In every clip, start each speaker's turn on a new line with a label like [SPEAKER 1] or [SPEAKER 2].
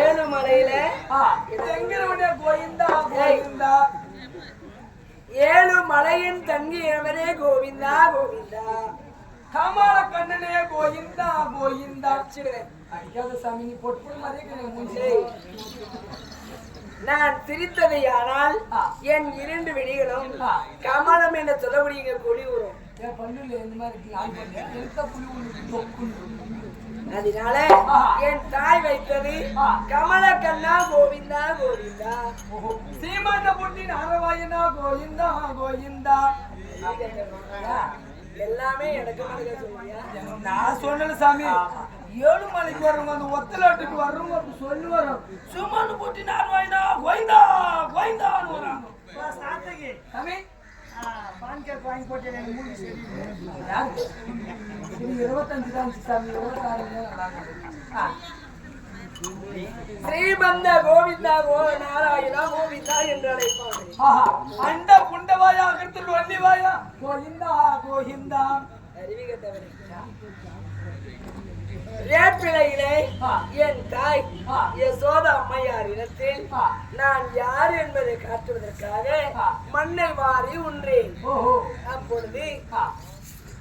[SPEAKER 1] ஏழு மலையில
[SPEAKER 2] ஜங்கனுடைய கோவிந்தா கோவிந்தா.
[SPEAKER 1] ஏழு மலையின் தங்கியவனே கோவிந்தா கோவிந்தா.
[SPEAKER 2] கமால கண்ணனே கோவிந்தா கோவிந்தா. அடிக்காத சாமி நீ பொட்டு
[SPEAKER 1] ஏய், நான் சிரித்ததையானால். என் இரண்டு விழிகளும். கமலம் என்ற சொல்லக்கூடிய கொடி வரும்
[SPEAKER 2] என் பல்லுல இந்த மாதிரி இருக்கு ஆள் பண்ணு புலி உனக்கு தொக்குன்னு
[SPEAKER 1] அதனால. என் தாய் வைத்தது. கமல கண்ணா கோவிந்தா கோவிந்தா.
[SPEAKER 2] ஓஹோ. சீமான புட்டி நாரவாயனா கோவிந்தா கோவிந்தா.
[SPEAKER 1] எல்லாமே எனக்கு
[SPEAKER 2] நான் சொன்னல சாமி. ஏழு மலைக்கு வர்றவங்க அந்த ஒத்தலாட்டுக்கு வர்றவங்க அப்படி சொல்லி வரோம் சும்மானு போட்டி நாரவாயனா கோவிந்தா கோவிந்தான்னு வராங்க இருந்துச்சு சாமி.
[SPEAKER 1] ஸ்ரீமந்த கோவிந்தா கோ நாராயணா கோவிந்தா என்று அழைப்பாங்க
[SPEAKER 2] ஆஹா. அண்ட புண்டவாயா அகத்தில் வள்ளிவாயா கோவிந்தா கோவிந்தா.
[SPEAKER 1] அறிவிகத்தவனே வேப்பிலையிலே. என் தாய். யசோதா அம்மையார் இடத்தில். நான் யார் என்பதை காட்டுவதற்காக. மண்ணை வாரி உன்றேன் அப்பொழுது.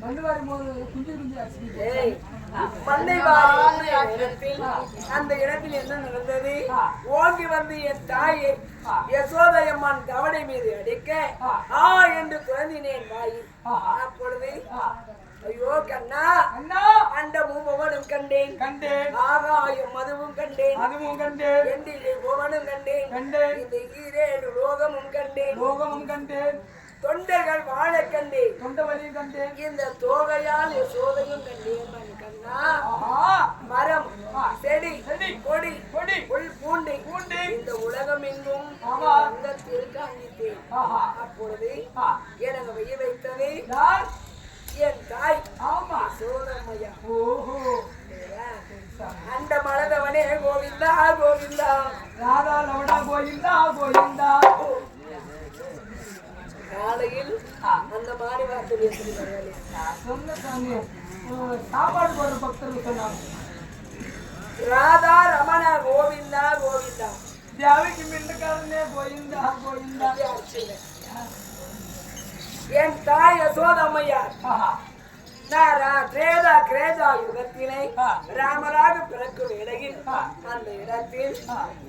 [SPEAKER 2] மண்ணு
[SPEAKER 1] வாரி இடத்தில் அந்த இடத்தில் என்ன நடந்தது. ஓங்கி வந்து என் தாயை. யசோதையம்மன் தவணை மீது அடிக்க
[SPEAKER 2] ஆ.
[SPEAKER 1] என்று குழந்தினேன் வாயில். அப்பொழுது. ஐயோ கண்ணா.
[SPEAKER 2] அண்ணா.
[SPEAKER 1] அண்டமும் புவனும் கண்டேன்.
[SPEAKER 2] கண்டேன்.
[SPEAKER 1] ஆகாயம் மதுவும் கண்டேன்.
[SPEAKER 2] அதுவும் கண்டேன்.
[SPEAKER 1] எண்டிலே புவனும் கண்டேன்.
[SPEAKER 2] கண்டேன்.
[SPEAKER 1] இந்த ஈரேழு லோகமும் கண்டேன்.
[SPEAKER 2] லோகமும் கண்டேன்.
[SPEAKER 1] தொண்டர்கள் வாழ கண்டேன்.
[SPEAKER 2] தொண்டவழியும் கண்டேன்.
[SPEAKER 1] இந்த தோகையால் சோதையும் கண்டேன் கண்ணா. மரம். செடி
[SPEAKER 2] செடி,
[SPEAKER 1] கொடி
[SPEAKER 2] கொடி,
[SPEAKER 1] புல் பூண்டு.
[SPEAKER 2] பூண்டு.
[SPEAKER 1] இந்த உலகம் எங்கும்
[SPEAKER 2] ஆமா.
[SPEAKER 1] அங்கத்தில் காண்பித்தேன் அப்பொழுது. எனக்கு வெய்ய வைத்தது
[SPEAKER 2] யார்?
[SPEAKER 1] சோதமையா
[SPEAKER 2] ஓஹோ
[SPEAKER 1] அந்த மலதவனே கோவிந்தா கோவிந்தா.
[SPEAKER 2] ராதா லவடா கோயிந்தா கோயிந்தா
[SPEAKER 1] காலையில். அந்த மாதிரி வார்த்தை பேசுறது
[SPEAKER 2] சொன்ன சாமி. சாப்பாடு போடுற பக்தர்கள் சொன்னாங்க
[SPEAKER 1] ராதா ரமணா கோவிந்தா கோவிந்தா.
[SPEAKER 2] தேவைக்கு மின்னுக்காரனே
[SPEAKER 1] அப்படி அடிச்சுங்க. என் தாய் யசோதம்மையார் திரேதா கிரேதா யுகத்திலே. ராமராக பிறக்கும் இடையில். அந்த இடத்தில்.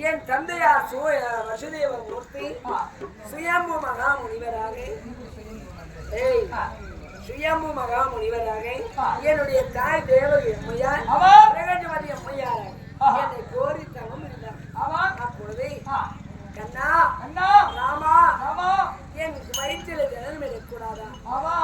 [SPEAKER 1] என் தந்தையார் சூ வசுதேவ மூர்த்தி. சுயம்பு மகா முனிவராக. சுயம்பு மகா முனிவராக. என்னுடைய தாய் தேவகி அம்மையார்
[SPEAKER 2] அவா
[SPEAKER 1] பிரகஜமதி அம்மையார். என்னை கோரி தவம் இருந்தார் அப்பொழுது. கண்ணா
[SPEAKER 2] அண்ணா
[SPEAKER 1] ராமா
[SPEAKER 2] அவா
[SPEAKER 1] என் வயிற்றில் ஜனம் எடுக்கூடாதா
[SPEAKER 2] அவா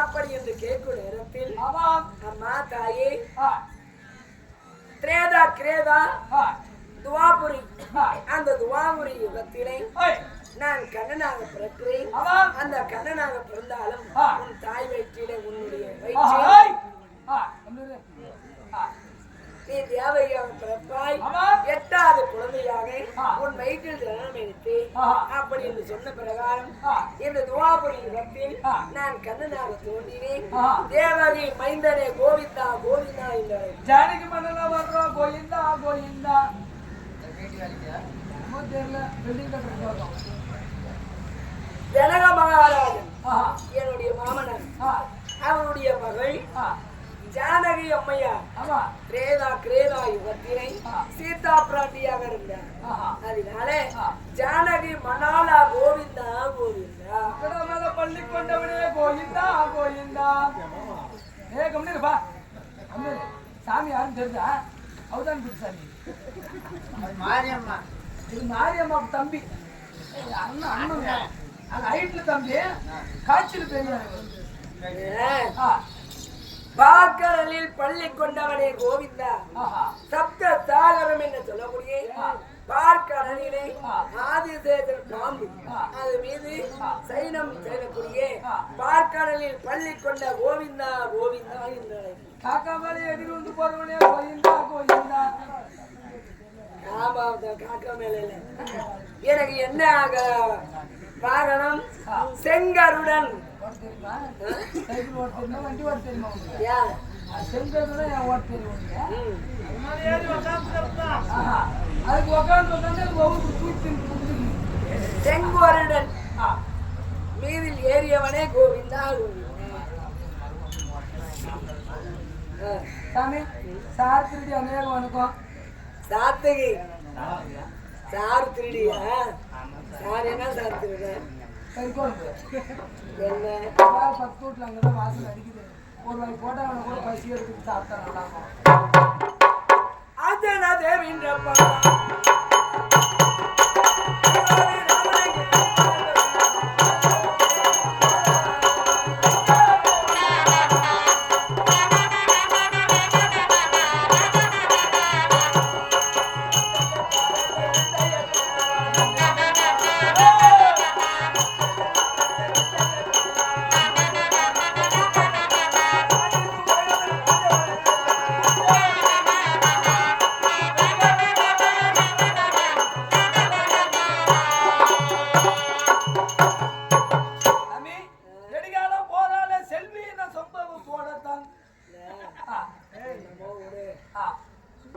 [SPEAKER 1] அப்படி என்று கேட்கும் நேரத்தில்
[SPEAKER 2] அவா
[SPEAKER 1] அம்மா தாயே
[SPEAKER 2] ஆ.
[SPEAKER 1] திரேதா. துவாபுரி. அந்த துவாபுரி யுகத்திலே நான் கண்ணனாக பிறக்கிறேன் அந்த கண்ணனாக பிறந்தாலும். உன் தாய் வயிற்றிலே உன்னுடைய.
[SPEAKER 2] ஆ.
[SPEAKER 1] நீ தேவையாக பிறப்பாய். எட்டாவது குழந்தையாக. உன் வயிற்றில் ஜனம் எடுத்து
[SPEAKER 2] ஆஹா.
[SPEAKER 1] அப்படி என்று சொன்ன பிரகாரம். இந்த துவாபுரி யுகத்தில்
[SPEAKER 2] ஆ.
[SPEAKER 1] நான் கண்ணனாக தோன்றினேன்
[SPEAKER 2] ஆ.
[SPEAKER 1] தேவகி மைந்தனே கோவிந்தா கோவிந்தா என்றார்
[SPEAKER 2] ஜானகி மன்னனா வர்றோம் தெரியல பில்டிங் கட்டுறது வர்றோம்
[SPEAKER 1] ஜனக மகாராஜன் என்னுடைய மாமனார்
[SPEAKER 2] ஆ
[SPEAKER 1] அவனுடைய மகள் ஜானகி அம்மையார்
[SPEAKER 2] ஆமா
[SPEAKER 1] கிரேதா கிரேதா யுகத்தினை. சீதா பிராட்டியாக இருந்தார் அதனால. ஜானகி மணாலா கோவிந்தா கோவிந்தா.
[SPEAKER 2] கடமல பள்ளி கொண்டவனே கோயிந்தா கோயிந்தா ஏ கம்முனு பா கம்முனு சாமி யாரும் தெரிஞ்சா? அவதான் குடி சாமி.
[SPEAKER 1] மாரியம்மா.
[SPEAKER 2] இது மாரியம்மா தம்பி. அண்ணன் அண்ணன் அந்த ஹைட்ல தம்பி. காய்ச்சல் ஆ.
[SPEAKER 1] பாக்கடலில் பள்ளி கொண்டவனே கோவிந்தா. சப்த சாகரம் என்று சொல்லக்கூடிய. பார்க்கடலிலே. ஆதிசேதன் பாம்பு. அது மீது. சைனம் செய்யக்கூடிய. பார்க்கடலில் பள்ளி கொண்ட கோவிந்தா கோவிந்தா என்று அழைக்கும்.
[SPEAKER 2] காக்கா மேலே எதிர் வந்து போறவனே கோயிந்தா கோயிந்தா
[SPEAKER 1] ஆமா காக்கா மேல. எனக்கு என்ன ஆக- வாகனம் செங்கருடன்
[SPEAKER 2] வண்டி ஓட்ட தெரியுமா என் ஓட்ட தெரியும். அதுக்கு உட்காந்து உட்காந்து ஒவ்வொரு தூக்கி
[SPEAKER 1] செங்கருடன் மீதில் ஏறியவனே கோவிந்தா.
[SPEAKER 2] சாமி சார் திருடி அநேக வணக்கம்
[SPEAKER 1] சாத்தகி சார் திருடியா சார் என்ன சார் திருட என்ன?
[SPEAKER 2] பத்து வீட்டில் அங்கே தான் வாசல் அடிக்குது. ஒரு வாய் போட்டால் அவனை கூட பசி எடுத்துட்டு சாப்பிட்டா நல்லா
[SPEAKER 1] தேவின்றப்பா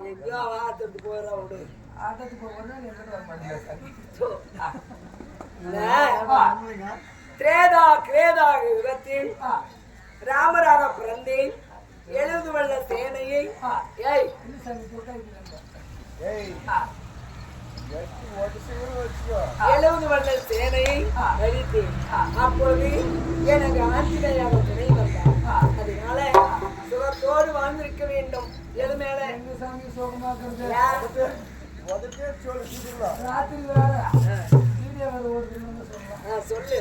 [SPEAKER 1] எங்கேயோ வாத்துட்டு போயிடற விடு.
[SPEAKER 2] ஆட்டத்துக்கு போகிறேன்னா நீ எங்கிட்ட வர ஆ,
[SPEAKER 1] திரேதா கிரேதா யுகத்தில் ராமராக பிறந்தேன். எழுது வல்ல சேனையை. ஏய். எழுது வல்ல சேனையை. அழித்தேன் அப்பொழுது எனக்கு ஆஞ்சநேயாக
[SPEAKER 2] எங்க சாமி சோகமாக்குறது
[SPEAKER 3] சொல்லு, சீக்கிரம்.
[SPEAKER 2] ராத்திரி வேற வீடியோ வேற ஓடுதுன்னு
[SPEAKER 1] சொல்லு